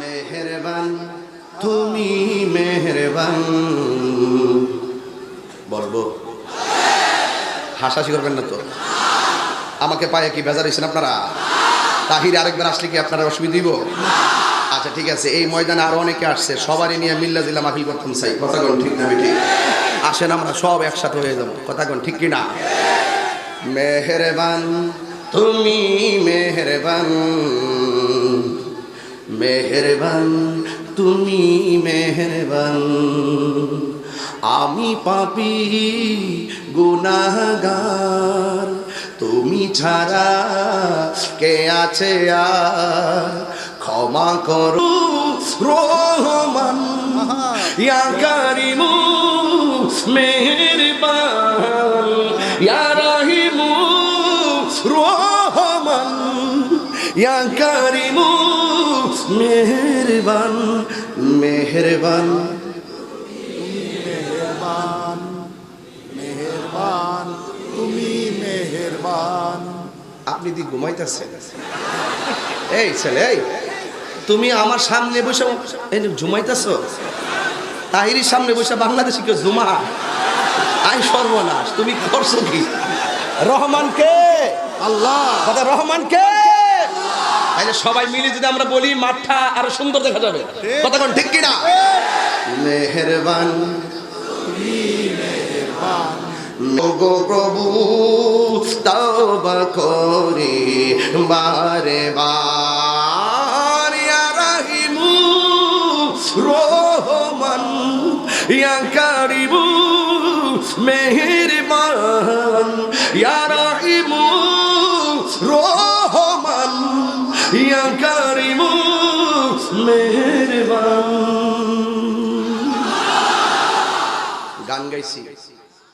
মেহেরবান, তুমি মেহেরবান। বলব, হাসাহাসি করবেন না তো। আমাকে পায়ে কি বেজার হয়েছেন আপনারা? তাহির আরেকবার আসলে কি আপনারা অসুবিধা দিব আচ্ছা ঠিক আছে, এই ময়দানে আরও অনেকে আসছে, সবারই নিয়ে মিল্লা জিল্লা মাহফিল করতাম চাই। কথা কোন ঠিক না ঠিক আসেন আমরা সব একসাথে হয়ে যাব। কথা কোন ঠিক কিনা? মেহেরবান, তুমি মেহেরবান। মেহেরবান, তুমি মেহেরবান। আমি পাপি গুনাহগার তুমি ছাড়া কে আছে আর? ক্ষমা করো, রহমান। ইয়া কারিমু, মেহেরবান। ইয়া রাহিমু, রহমান। ইয়া মেহেরবান মেহেরবান। মেহেরবান মেহেরবান তুমি মেহেরবান। আপনি দি ঘুমাইতেছেন? এই ছেলে এই তুমি আমার সামনে বসে এই ঘুমাইতেছ তাহিরির সামনে বসে বাংলাদেশি কেউ জুমা আই সর্বনাশ তুমি করছ কি? রহমান কে? আল্লাহ। কথা রহমান কে? তাহলে সবাই মিলে যদি আমরা বলি মাঠটা আরও সুন্দর দেখা যাবে। কোন ঠিক কিনা? মেহেরবান। গো প্রভু তবা করি বারে বার। ইয়া রাহিমু, রহমান, ইয়া মেহেরবান। ইয়া রাহিমু, রহমান। ইয়া কারিমু মেহেরবান। গান গাইছি।